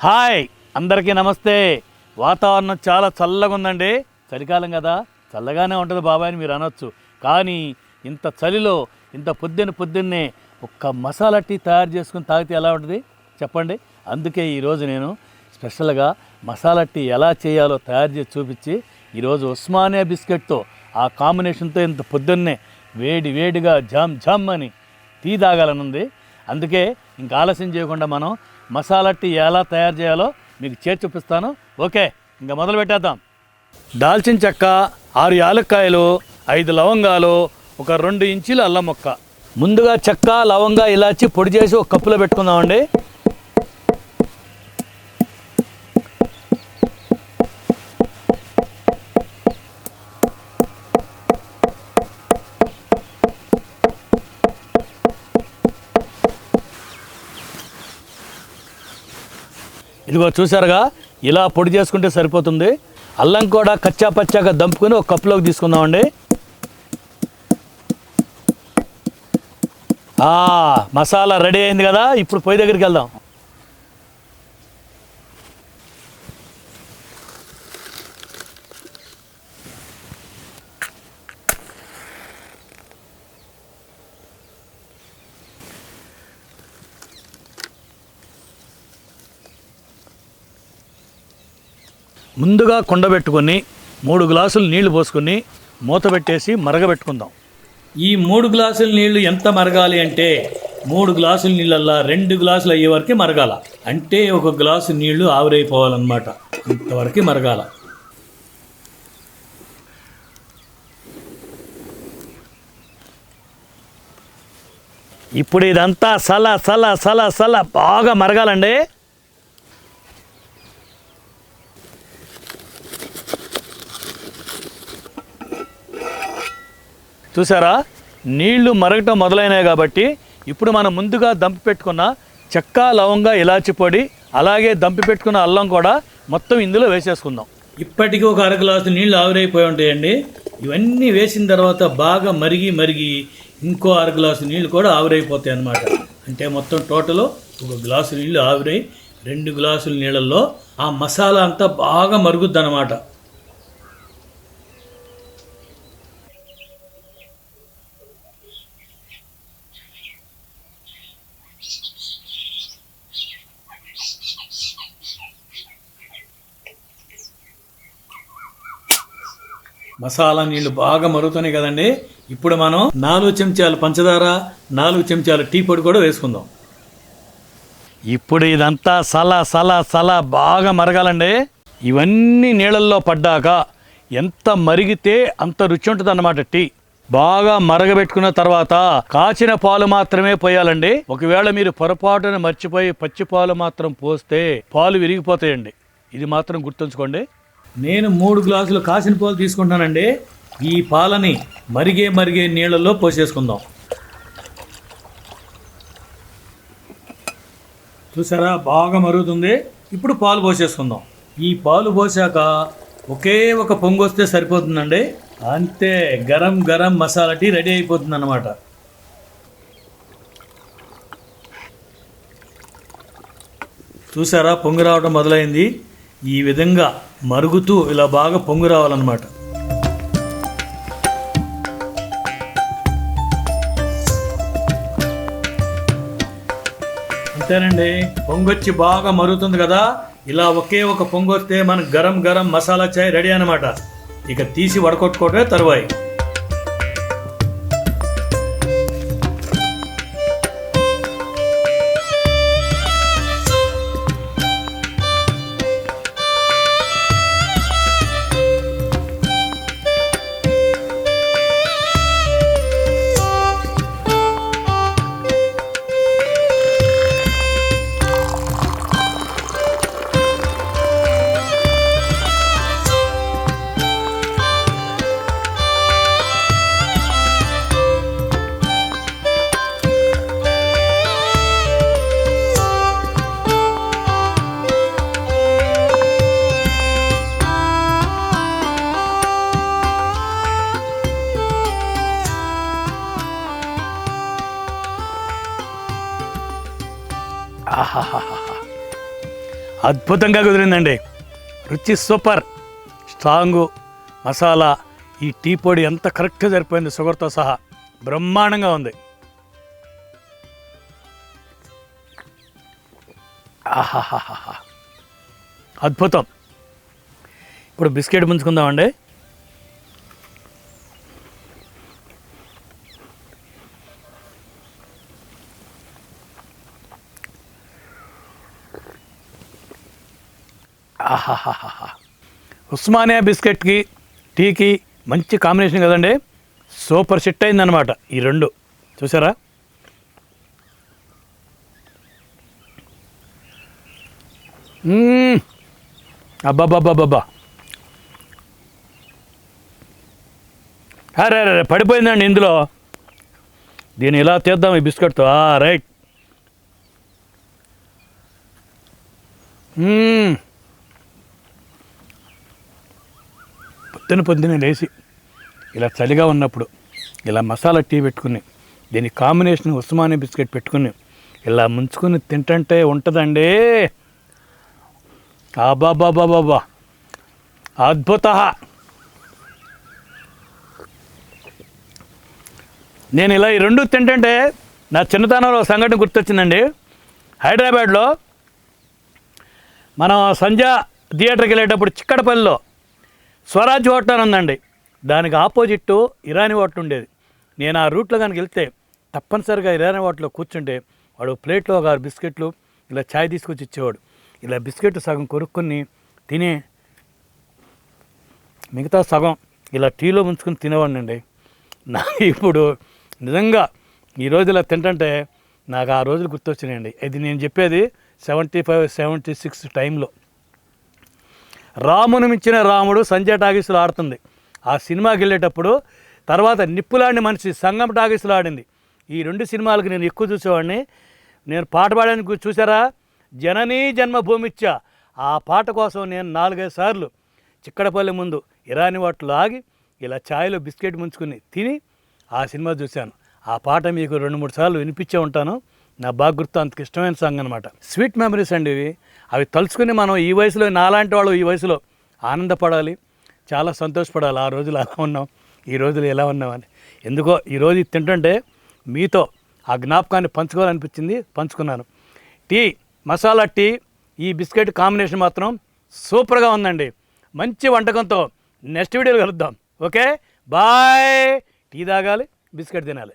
Hi! అందరికీ నమస్తే. వాతావరణం చాలా చల్లగా ఉందండి. చలికాలం కదా. చల్లగానే ఉంటుంది బాబాయ్ అని మీరు అనొచ్చు. కానీ ఇంత చలిలో ఇంత పొద్దున్న పొద్దున్నే ఒక్క మసాలా టీ తయారు చేసుకుని తాగితే ఎలా ఉంటుంది? చెప్పండి. అందుకే ఈరోజు నేను స్పెషల్గా మసాలా టీ ఎలా చేయాలో తయారు చేసి చూపించి ఈరోజు ఉస్మానియా బిస్కెట్తో ఆ కాంబినేషన్తో ఇంత పొద్దున్నే వేడి వేడిగా జామ్ జామ్ అని టీ తాగాలని ఉంది అందుకే ఇంకా ఆలస్యం చేయకుండా మనం మసాలా టీ ఎలా తయారు చేయాలో మీకు చేర్చి చూపిస్తాను. ఓకే ఇంకా మొదలు పెట్టేద్దాం. దాల్చిన చెక్క ఆరు యాలక్కాయలు ఐదు లవంగాలు ఒక రెండు ఇంచుల అల్లం ముక్క. ముందుగా చెక్క లవంగా ఇలాచి పొడి చేసి ఒక కప్పులో పెట్టుకుందామండి. ఇదిగో చూసారుగా ఇలా పొడి చేసుకుంటే సరిపోతుంది. అల్లం కూడా కచ్చా పచ్చాగా దంపుకొని ఒక కప్పులోకి తీసుకుందామండి. మసాలా రెడీ అయింది కదా ఇప్పుడు పొయ్యి దగ్గరికి వెళ్దాం. ముందుగా కుండ పెట్టుకొని మూడు గ్లాసులు నీళ్ళు పోసుకొని మూత పెట్టేసి మరగబెట్టుకుందాం. ఈ మూడు గ్లాసుల నీళ్ళు ఎంత మరగాలి అంటే మూడు గ్లాసుల నీళ్ళల్లా రెండు గ్లాసులు అయ్యే వరకు మరగాల. అంటే ఒక గ్లాసు నీళ్ళు ఆవిరైపోవాలన్నమాట. అంతవరకు మరగాల. ఇప్పుడు ఇదంతా సల సల సల సల బాగా మరగాలండి. చూసారా నీళ్ళు మరగటం మొదలైనాయి కాబట్టి ఇప్పుడు మనం ముందుగా దంపి పెట్టుకున్న చెక్క లవంగా ఇలాచి పొడి అలాగే దంపి పెట్టుకున్న అల్లం కూడా మొత్తం ఇందులో వేసేసుకుందాం. ఇప్పటికీ ఒక అర గ్లాసు నీళ్ళు ఆవిరైపోయి ఉంటాయండి. ఇవన్నీ వేసిన తర్వాత బాగా మరిగి మరిగి ఇంకో అర గ్లాసు నీళ్ళు కూడా ఆవిరైపోతాయి అన్నమాట. అంటే మొత్తం టోటల్ ఒక గ్లాసు నీళ్ళు ఆవిరై రెండు గ్లాసుల నీళ్ళల్లో ఆ మసాలా అంతా బాగా మరుగుద్ది అనమాట మసాలా నీళ్ళు బాగా మరుగుతున్నాయి కదండి. ఇప్పుడు మనం నాలుగు చెంచాలు పంచదార నాలుగు చెంచాలు టీ పొడి కూడా వేసుకుందాం. ఇప్పుడు ఇదంతా సల సల సల బాగా మరగాలండి. ఇవన్నీ నీళ్ళల్లో పడ్డాక ఎంత మరిగితే అంత రుచి ఉంటుంది అన్నమాట టీ. బాగా మరగబెట్టుకున్న తర్వాత కాచిన పాలు మాత్రమే పోయాలండి. ఒకవేళ మీరు పొరపాటున మర్చిపోయి పచ్చి పాలు మాత్రం పోస్తే పాలు విరిగిపోతాయండి. ఇది మాత్రం గుర్తుంచుకోండి. నేను మూడు గ్లాసులు కాసిన పాలు తీసుకుంటానండి. ఈ పాలని మరిగే మరిగే నీళ్ళల్లో పోసేసుకుందాం. చూసారా? బాగా మరుగుతుంది. ఇప్పుడు పాలు పోసేసుకుందాం. ఈ పాలు పోసాక ఒకే ఒక పొంగు వస్తే సరిపోతుందండి. అంతే గరం గరం మసాలా టీ రెడీ అయిపోతుంది అన్నమాట చూసారా? పొంగు రావడం మొదలైంది. ఈ విధంగా మరుగుతూ ఇలా బాగా పొంగు రావాలన్నమాట. అంతేనండి పొంగొచ్చి బాగా మరుగుతుంది కదా ఇలా ఒకే ఒక పొంగు వస్తే మనకు గరం గరం మసాలా చాయ్ రెడీ అనమాట ఇక తీసి వడకొట్టుకోవటమే తరువాయి. అద్భుతంగా కుదిరిందండి. రుచి సూపర్. స్ట్రాంగు. మసాలా. ఈ టీ పొడి ఎంత కరెక్ట్గా సరిపోయింది షుగర్తో సహా బ్రహ్మాండంగా ఉంది. ఆహాహాహా అద్భుతం. ఇప్పుడు బిస్కెట్ ముంచుకుందామండి. ఆహాహాహా ఉస్మానియా బిస్కెట్కి టీకి మంచి కాంబినేషన్ కదండి. సూపర్ సెట్ అయిందనమాట ఈ రెండు. చూసారా? అబ్బాబ్బాబ్బాబ్బా అరే అరే పడిపోయిందండి ఇందులో. దీన్ని ఇలా తీద్దాం ఈ బిస్కెట్తో. రైట్. పొద్దున పొద్దున లేచి ఇలా చలిగా ఉన్నప్పుడు ఇలా మసాలా టీ పెట్టుకుని దీని కాంబినేషన్ ఉస్మానియా బిస్కెట్ పెట్టుకుని ఇలా ముంచుకొని తింటంటే ఉంటుందండి. బాబా అద్భుత నేను ఇలా ఈ రెండు తింటంటే నా చిన్నతనంలో సంఘటన గుర్తొచ్చిందండి. హైదరాబాద్లో మనం సంధ్య థియేటర్కి వెళ్ళేటప్పుడు చిక్కడపల్లిలో స్వరాజ్ హోటల్ అని ఉందండి. దానికి ఆపోజిట్ ఇరానీ హోటల్ ఉండేది. నేను ఆ రూట్లో కనుక వెళ్తే తప్పనిసరిగా ఇరానీ హోటల్లో కూర్చుంటే వాడు ప్లేట్లో ఒక ఆరు బిస్కెట్లు ఇలా ఛాయ్ తీసుకొచ్చి ఇచ్చేవాడు. ఇలా బిస్కెట్ సగం కొనుక్కొని తినే మిగతా సగం ఇలా టీలో ముంచుకొని తినేవాడినండి. నా ఇప్పుడు నిజంగా ఈ రోజు ఇలా తింటంటే నాకు ఆ రోజులు గుర్తొచ్చినాయండి. ఇది నేను చెప్పేది సెవెంటీ ఫైవ్ సెవెంటీ సిక్స్ టైంలో. రామును మించిన రాముడు సంజయ్ టాకీస్లో ఆడుతుంది. ఆ సినిమాకి వెళ్ళేటప్పుడు తర్వాత నిప్పులాడిన మనిషి సంగం టాకీస్లో ఆడింది. ఈ రెండు సినిమాలకు నేను ఎక్కువ చూసేవాడిని. నేను పాట పాడడానికి చూసారా? జననీ జన్మభూమిచ్చ. ఆ పాట కోసం నేను నాలుగైదు సార్లు చిక్కడపల్లి ముందు ఇరాని వాటిలో ఆగి ఇలా ఛాయ్లో బిస్కెట్ ముంచుకుని తిని ఆ సినిమా చూశాను. ఆ పాట మీకు రెండు మూడు సార్లు వినిపించే ఉంటాను. నా బాగా గుర్తు అంతకు ఇష్టమైన సాంగ్ అనమాట స్వీట్ మెమరీస్ అండి ఇవి. అవి తలుచుకుని మనం ఈ వయసులో నాలాంటి వాళ్ళు ఈ వయసులో ఆనందపడాలి చాలా సంతోషపడాలి. ఆ రోజులు అలా ఉన్నాం ఈ రోజులు ఎలా ఉన్నామని. ఎందుకో ఈరోజు ఇది తింటుంటే మీతో ఆ జ్ఞాపకాన్ని పంచుకోవాలనిపించింది పంచుకున్నాను. టీ మసాలా టీ ఈ బిస్కెట్ కాంబినేషన్ మాత్రం సూపర్గా ఉందండి. మంచి వంటకంతో నెక్స్ట్ వీడియోలో కలుద్దాం. ఓకే? బాయ్! టీ తాగాలి బిస్కెట్ తినాలి.